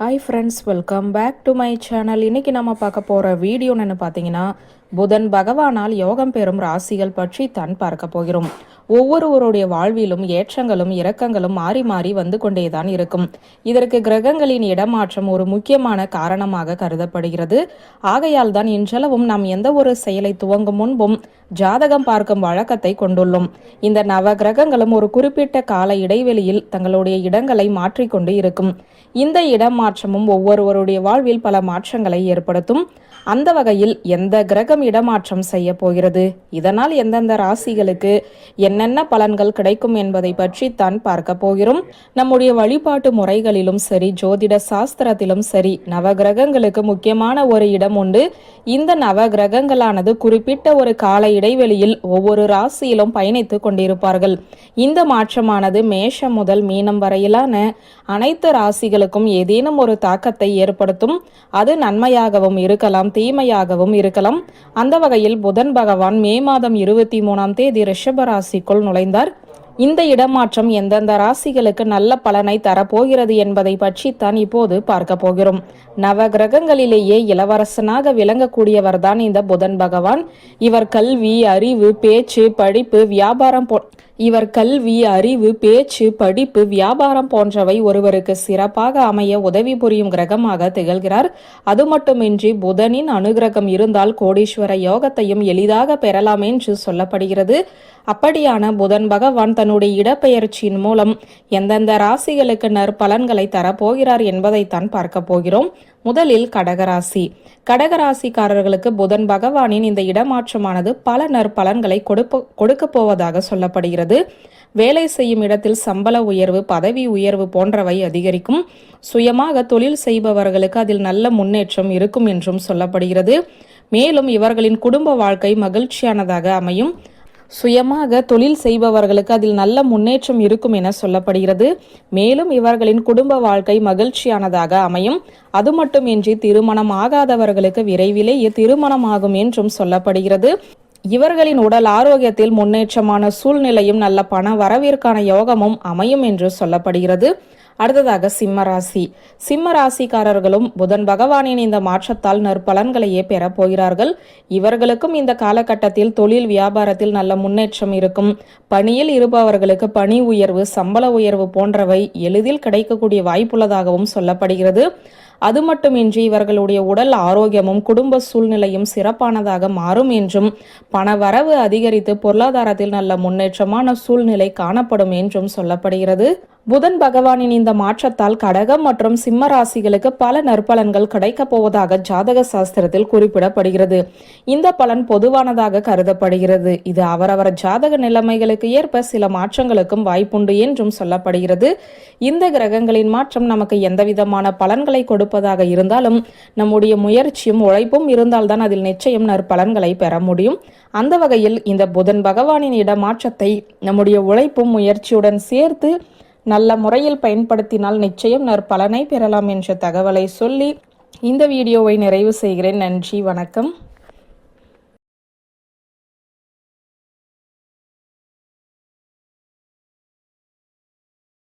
Hi friends welcome back to my channel இன்னைக்கு நம்ம பார்க்க போகிற வீடியோன்னு பார்த்தீங்கன்னா புதன் பகவானால் யோகம் பெறும் ராசிகள் பற்றி தான் பார்க்க போகிறோம். ஒவ்வொருவருடைய வாழ்விலும் ஏற்றங்களும் இரக்கங்களும் மாறி மாறி வந்து கொண்டே தான் இருக்கும். இதற்கு கிரகங்களின் இடமாற்றம் ஒரு முக்கியமான காரணமாக கருதப்படுகிறது. ஆகையால் தான் இன்றளவும் நாம் எந்த ஒரு செயலை துவங்கும் முன்பும் ஜாதகம் பார்க்கும் வழக்கத்தை கொண்டுள்ளோம். இந்த நவ கிரகங்களும் ஒரு குறிப்பிட்ட கால இடைவெளியில் தங்களுடைய இடங்களை மாற்றிக்கொண்டு இருக்கும். இந்த இடம் மாற்றமும் ஒவ்வொருவருடைய வாழ்வில் பல மாற்றங்களை ஏற்படுத்தும். அந்த வகையில் எந்த கிரகம் இடமாற்றம் செய்ய போகிறது? இதனால் எந்தெந்த ராசிகளுக்கு என்னென்ன பலன்கள் கிடைக்கும் என்பதை பற்றி தான் பார்க்க போகிறோம். நம்முடைய வழிபாட்டு முறைகளிலும் சரி ஜோதிட சாஸ்திரத்திலும் சரி நவகிரகங்களுக்கு முக்கியமான ஒரு இடம் உண்டு. இந்த நவகிரகங்களானது குறிப்பிட்ட ஒரு கால இடைவெளியில் ஒவ்வொரு ராசியிலும் பயணித்து கொண்டிருப்பார்கள். இந்த மாற்றமானது மேஷம் முதல் மீனம் வரையிலான அனைத்து ராசிகளுக்கும் ஏதேனும் ஒரு தாக்கத்தை ஏற்படுத்தும். அது நன்மையாகவும் இருக்கலாம் தீமையாகவும் இருக்கலாம். அந்த வகையில் புதன் பகவான் மே மாதம் இருபத்தி மூணாம் தேதி ரிஷப ராசிக்குள் நுழைந்தார். இந்த இடமாற்றம் எந்தெந்த ராசிகளுக்கு நல்ல பலனை தரப்போகிறது என்பதை பற்றி தான் இப்போது பார்க்க போகிறோம். நவ கிரகங்களிலேயே இளவரசனாக விளங்கக்கூடியவர் தான் இந்த புதன் பகவான். இவர் கல்வி அறிவு பேச்சு படிப்பு வியாபாரம் போ இவர் கல்வி அறிவு பேச்சு படிப்பு வியாபாரம் போன்றவை ஒருவருக்கு சிறப்பாக அமைய உதவி புரியும் கிரகமாக திகழ்கிறார். அது மட்டுமின்றி புதனின் அனுகிரகம் இருந்தால் கோடீஸ்வர யோகத்தையும் எளிதாக பெறலாம் என்று சொல்லப்படுகிறது. அப்படியான புதன் பகவான் தன்னுடைய இடப்பெயர்ச்சியின் மூலம் எந்தெந்த ராசிகளுக்கு நற்பலன்களை தரப்போகிறார் என்பதைத்தான் பார்க்க போகிறோம். முதலில் கடகராசி. கடகராசிக்காரர்களுக்கு புதன் பகவானின் இந்த இடமாற்றமானது பல நற்பலன்களை கொடுப்ப கொடுக்க போவதாக சொல்லப்படுகிறது. வேலை செய்யும் இடத்தில் சம்பள உயர்வு பதவி உயர்வு போன்றவை அதிகரிக்கும். சுயமாக தொழில் செய்பவர்களுக்கு அதில் நல்ல முன்னேற்றம் இருக்கும் என்றும் சொல்லப்படுகிறது. மேலும் இவர்களின் குடும்ப வாழ்க்கை மகிழ்ச்சியானதாக அமையும். சுயமாக தொழில் செய்பவர்களுக்கு அதில் நல்ல முன்னேற்றம் இருக்கும் என சொல்லப்படுகிறது. மேலும் இவர்களின் குடும்ப வாழ்க்கை மகிழ்ச்சியானதாக அமையும். அது மட்டுமின்றி திருமணம் ஆகாதவர்களுக்கு விரைவிலேயே திருமணமாகும் என்றும் சொல்லப்படுகிறது. இவர்களின் உடல் ஆரோக்கியத்தில் முன்னேற்றமான சூழ்நிலையும் நல்ல பண வரவிற்கான யோகமும் அமையும் என்று சொல்லப்படுகிறது. அடுத்ததாக சிம்ம ராசி. சிம்ம ராசிக்காரர்களும் புதன் பகவானின் இந்த மாற்றத்தால் நற்பலன்களையே பெறப் போகிறார்கள். இவர்களுக்கும் இந்த காலகட்டத்தில் தொழில் வியாபாரத்தில் நல்ல முன்னேற்றம் இருக்கும். பணியில் இருப்பவர்களுக்கு பணி உயர்வு சம்பள உயர்வு போன்றவை எளிதில் கிடைக்கக்கூடிய வாய்ப்புள்ளதாகவும் சொல்லப்படுகிறது. அது மட்டுமின்றி இவர்களுடைய உடல் ஆரோக்கியமும் குடும்ப சூழ்நிலையும் சிறப்பானதாக மாறும் என்றும் பண வரவு அதிகரித்து பொருளாதாரத்தில் நல்ல முன்னேற்றமான சூழ்நிலை காணப்படும் என்றும் சொல்லப்படுகிறது. புதன் பகவானின் இந்த மாற்றத்தால் கடகம் மற்றும் சிம்ம ராசிகளுக்கு பல நற்பலன்கள் கிடைக்கப் போவதாக ஜாதக சாஸ்திரத்தில் குறிப்பிடப்படுகிறது. இந்த பலன் பொதுவானதாக கருதப்படுகிறது. இது அவரவர் ஜாதக நிலைமைகளுக்கு ஏற்ப சில மாற்றங்களுக்கும் வாய்ப்புண்டு என்றும் சொல்லப்படுகிறது. இந்த கிரகங்களின் மாற்றம் நமக்கு எந்தவிதமான பலன்களை கொடுப்பதாக இருந்தாலும் நம்முடைய முயற்சியும் உழைப்பும் இருந்தால்தான் அதில் நிச்சயம் நற்பலன்களை பெற முடியும். அந்த வகையில் இந்த புதன் பகவானின் இடமாற்றத்தை நம்முடைய உழைப்பும் முயற்சியுடன் சேர்த்து நல்ல முறையில் பயன்படுத்தினால் நிச்சயம் நற்பலனை பெறலாம் என்ற தகவலை சொல்லி இந்த வீடியோவை நிறைவு செய்கிறேன். நன்றி வணக்கம்.